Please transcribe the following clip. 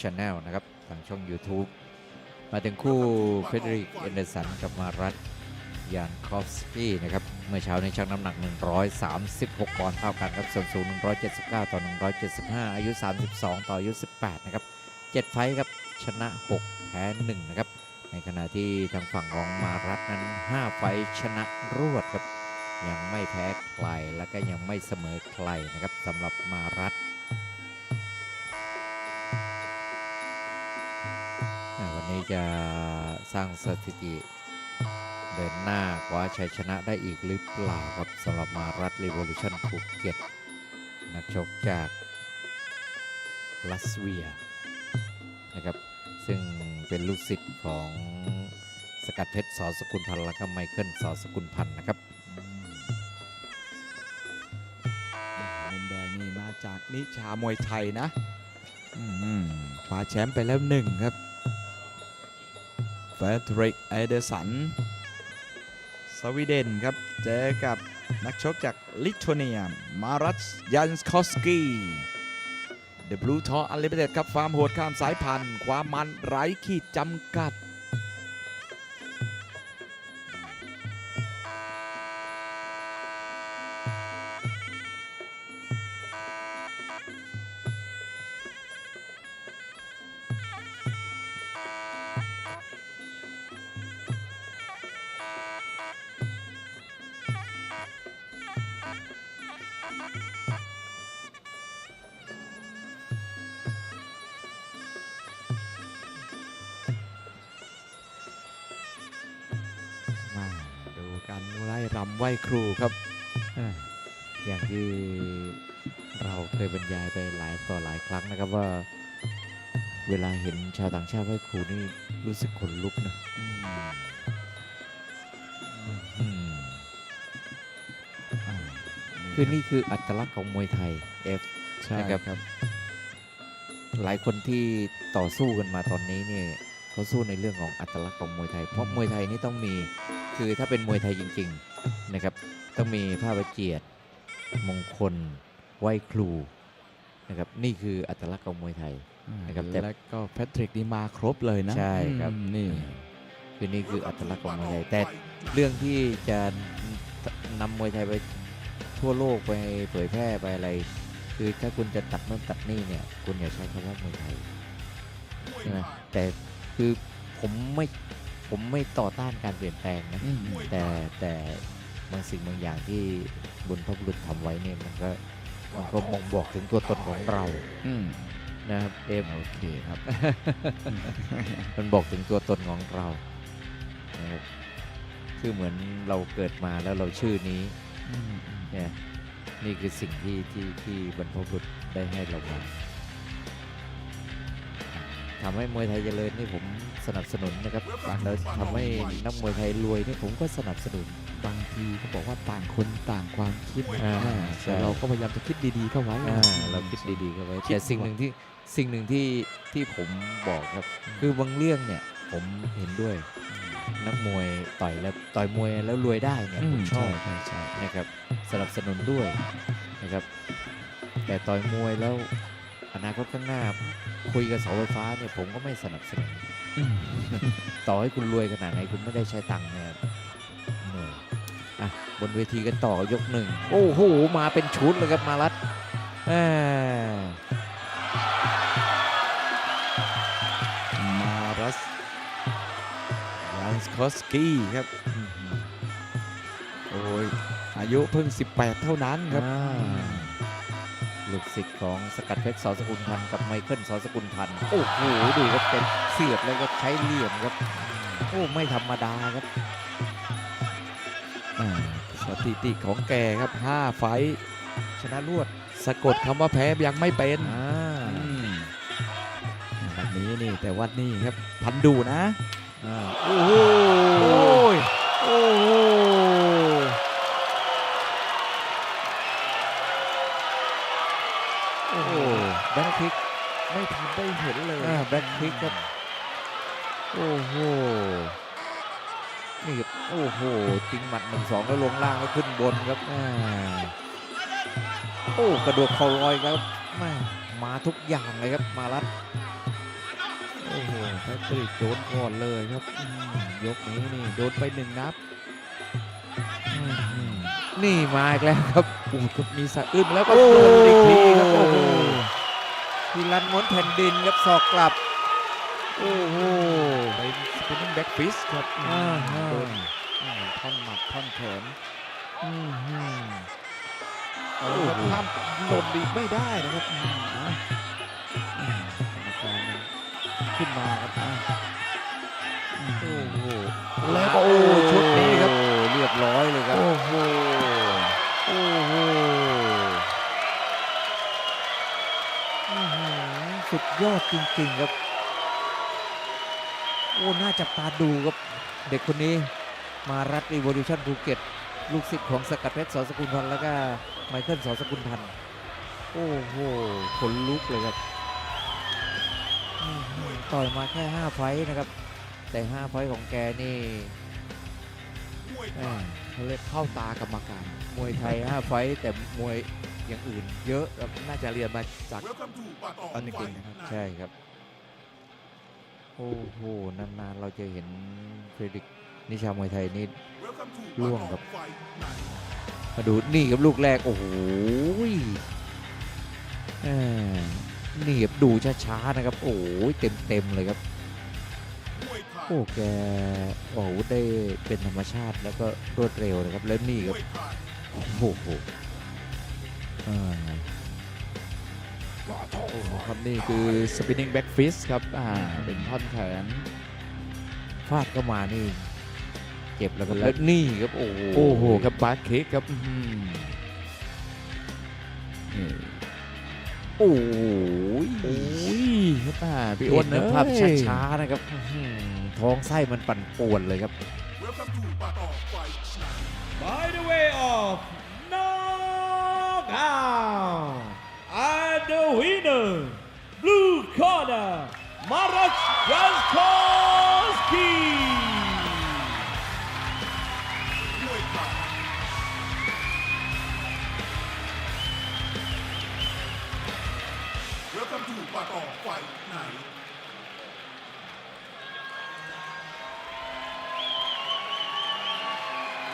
Channel นะครับ ทางช่อง YouTube มาถึงคู่เฟเดริกเอนเดอร์สันกับมารัตยานคอฟสกี้นะครับ เมื่อเช้าในชั่งน้ำหนัก 136ปอนด์เท่ากันครับส่วนสูง 179 ต่อ 175 อายุ 32 ต่ออายุ 18 นะครับ 7 ไฟครับ ชนะ 6 แพ้ 1 นะครับ ในขณะที่ทางฝั่งของมารัตนั้น 5 ไฟชนะรวดครับ ยังไม่แพ้ใครและก็ยังไม่เสมอใครนะครับสำหรับมารัต นี้จะสร้างสถิติ เดินหน้าคว้าชัยชนะได้อีกหรือเปล่าครับสำหรับมารัฐรีโวลูชั่นภูเก็ตนักชกจากลัสเวียนะครับซึ่งเป็นลูกศิษย์ของสกัดเพชรสอสกุลพันธ์และก็ไมเคิลสอสกุลพันธ์นะครับมุมแดงนี่มาจากนิชามวยไทยนะคว้าแชมป์ไปแล้วหนึ่งครับ เฟเดริก เอเดอร์สัน สวีเดนครับ เจอกับนักชกจากลิทัวเนีย มารัสยันสคอสกี้เดบลูทออันลิมิเต็ดครับฟาร์มโหดข้ามสายพันธุ์ ความมันไร้ขีดจำกัด ไล่รำไหว้ครูครับอ่าอย่างที่เราเคยบรรยายไปหลายต่อหลายครั้งนะครับว่า เวลาเห็นชาวต่างชาติไหว้ครูนี่รู้สึกขนลุกนะอืมอ่าคือนี่คืออัตลักษณ์ของมวยไทย F ใช่นะครับครับหลายคนที่ต่อสู้กันมาตอนนี้เนี่ยเขาสู้ในเรื่องของอัตลักษณ์ของมวยไทย เพราะมวยไทยนี่ต้องมี คือถ้าเป็นมวยไทยจริง ๆ นะครับ ต้องมีผ้าประเจียดมงคลไหว้ครูนะครับนี่คืออัตลักษณ์ของมวยไทยนะครับแต่แล้วก็แพทริกนี่มาครบเลยนะ ใช่ครับอืมนี่คือนี่คืออัตลักษณ์ของมวยไทย แต่เรื่องที่จะนำมวยไทยไปทั่วโลกไปเผยแพร่ไปอะไร คือถ้าคุณจะตัดโน่นตัดนี่เนี่ย คุณอย่าใช้คำว่ามวยไทยใช่ไหมแต่คือผมไม่ผมไม่ต่อต้านการเปลี่ยนแปลงนะอืมแต่แต่ บางสิ่งบางอย่างที่บนพระบุรุษทำไว้เนี่ยมันก็มันก็บ่งบอกถึงตัวตนของเราอืมนะครับเอมโอเคครับ มันบอกถึงตัวตนของเรานะครับคือเหมือนเราเกิดมาแล้วเราชื่อนี้อืมเนี่ยนี่คือสิ่งที่ที่ที่บรรพบุรุษได้ให้เรามาทำให้มวยไทยเจริญนี่ผม สนับสนุนนะครับแล้วทำให้นักมวยไทยรวยนี่ผมก็สนับสนุนบางทีเขาบอกว่าต่างคนต่างความคิดอ่าอ่าใช่ แต่เราก็พยายามจะคิดดีๆเข้าไว้ อ่าเราคิดดีๆกันไว้คิด แต่สิ่งหนึ่งที่สิ่งหนึ่งที่ที่ผมบอกครับ คือบางเรื่องเนี่ยผมเห็นด้วยนักมวยต่อยแล้วต่อยมวยแล้วรวยได้เนี่ยอืผมมชใช่อบใช่ใช่นะครับสนับสนุนด้วยนะครับ แต่ต่อยมวยแล้วอนาคตข้างหน้าคุยกับเสาไฟฟ้าเนี่ยผมก็ไม่สนับสนุนอืม ต่อให้คุณรวยขนาดไหนคุณไม่ได้ใช้ตังค์เนี่ยเหนื่อยอะบนเวทีกันต่อยกหนึ่งโอ้โหมาเป็นชุดเลยครับมารัดอ่ามารัสยันสคอสกี้ครับโอ้ยอายุเพิ่ง 18 เท่านั้นครับ ลูกศิษย์ของสกัดเพชรสอสกุลพันธ์กับไมเคิลสอสกุลพันธ์โอ้โหดูครับเป็นเสียบแล้วก็ใช้เหลี่ยมครับโอ้ไม่ธรรมดาครับอ่าสถิติของแกครับ 5 ไฟท์ชนะรวด สะกดคำว่าแพ้ยังไม่เป็นอ่าอืมวันนี้นี่แต่ว่านี่ครับพันดูนะอ่าโอ้โหยโอ้โห เห็นเลยอ่าแบ็คคลิกครับ โอ้โห นี่ครับโอ้โหจริงหมัดหนึ่งสองแล้วลงล่างแล้วขึ้นบนครับอ่าโอ้กระโดดเข่าลอยครับแม่มาทุกอย่างเลยครับมารัดแพทริกโดนก่อนเลยครับอืมยกนี้นี่โดนไปหนึ่งนับอืมนี่มาอีกแล้วครับโอ้ครับมีสะอึ้งแล้วก็โอ้โดนอีกทีครับโอ้โห ทีรันม้วนแผ่นดินครับศอกกลับ โอ้โหเป็นสปินนิ่งแบ็กฟิสครับอ่าฮะโดนอืมท่อนหมัดท่อนแขนอืมฮึเอาละครับห้ามหล่นอีกไม่ได้นะครับอืมนะอืมกรรมการยังขึ้นมาครับอะอืมโอ้โหแล้วก็โอ้ชุดนี้ครับโอ้เรียบร้อยเลยครับโอ้โห โอ้โหอื้อหือ สุดยอดจริง ๆ ครับ โอ้น่าจับตาดูครับ เด็กคนนี้มารัฐรีวอลูชันภูเก็ต ลูกศิษย์ของสกัดเพชรสอสกุลพันธ์แล้วก็ไมเคิลสอสกุลพันธ์โอ้โหขนลุกเลยครับ ต่อยมาแค่ 5 ไฟต์นะครับ แต่ 5 ไฟต์ของแกนี่เขาเรียกเข้าตากรรมการ มวยไทย 5 ไฟต์แต่มวย อย่างอื่นเยอะครับน่าจะเรียนมาจากตอนเด็กๆนะครับใช่ครับ โอ้โหนานๆเราจะเห็นเฟรดิกนิชามวยไทยนี่ล่วงครับ มาดูนี่ครับลูกแรก โอ้โหแหม่นี่ครับดูช้าๆนะครับ โอ้ยเต็มๆเลยครับโอ้แกออกอาวุธได้เป็นธรรมชาติแล้วก็รวดเร็วนะครับ แล้วนี่ครับ โอ้โหอ่าโอ้โห ครับนี่คือ spinning back fist ครับ อ่า เป็นท่อนแขนฟาดเข้ามานี่เจ็บแล้วครับแล้วนี่ครับ โอ้โหโอ้โหครับบาร์คิกครับอื้อหือนี่โอ้โหโอ้ยครับอ่าพี่พี่อ้อ้ววนนเนนะอะภาพช้าๆนะครับอื้อหือท้องไส้มันปั่นป่วนเลยครับ By the way of